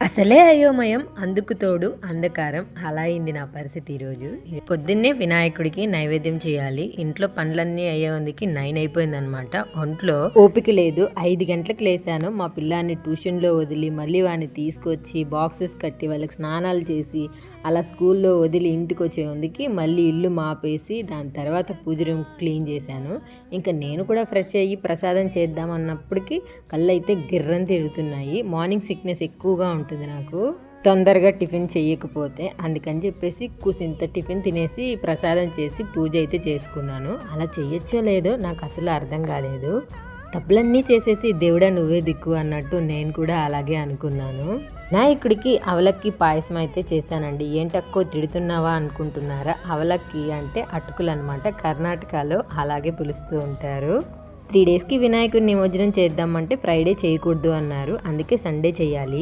అసలే అయోమయం అందుకు తోడు అంధకారం. అలా అయింది నా పరిస్థితి ఈరోజు. పొద్దున్నే వినాయకుడికి నైవేద్యం చేయాలి. ఇంట్లో పనులన్నీ అయ్యేందుకు నైన్ అయిపోయింది అనమాట ఒంట్లో ఓపిక లేదు. ఐదు గంటలకు లేసాను. మా పిల్లాన్ని ట్యూషన్లో వదిలి మళ్ళీ వాడిని తీసుకొచ్చి బాక్సెస్ కట్టి వాళ్ళకి స్నానాలు చేసి అలా స్కూల్లో వదిలి ఇంటికి వచ్చేందుకు మళ్ళీ ఇల్లు మాపేసి దాని తర్వాత పూజ రూమ్ క్లీన్ చేశాను. ఇంకా నేను కూడా ఫ్రెష్ అయ్యి ప్రసాదం చేద్దాం అన్నప్పటికీ కళ్ళు అయితే గిర్రం తిరుగుతున్నాయి. మార్నింగ్ సిక్నెస్ ఎక్కువగా ఉంటుంది నాకు. తొందరగా టిఫిన్ చేయకపోతే అందుకని చెప్పేసి కుసింత టిఫిన్ తినేసి ప్రసాదం చేసి పూజ అయితే చేసుకున్నాను. అలా చేయొచ్చో లేదో నాకు అసలు అర్థం కాలేదు. తప్పులన్నీ చేసేసి దేవుడా నువ్వే దిక్కు అన్నట్టు నేను కూడా అలాగే అనుకున్నాను. నాయకుడికి అవలక్కి పాయసం అయితే చేశానండి. ఏంటక్కో తిడుతున్నావా అనుకుంటున్నారా? అవలక్కి అంటే అటుకులు అనమాట కర్ణాటకలో అలాగే పిలుస్తూ ఉంటారు. త్రీ డేస్కి వినాయకుడి నిమజ్జనం చేద్దామంటే ఫ్రైడే చేయకూడదు అన్నారు. అందుకే సండే చేయాలి.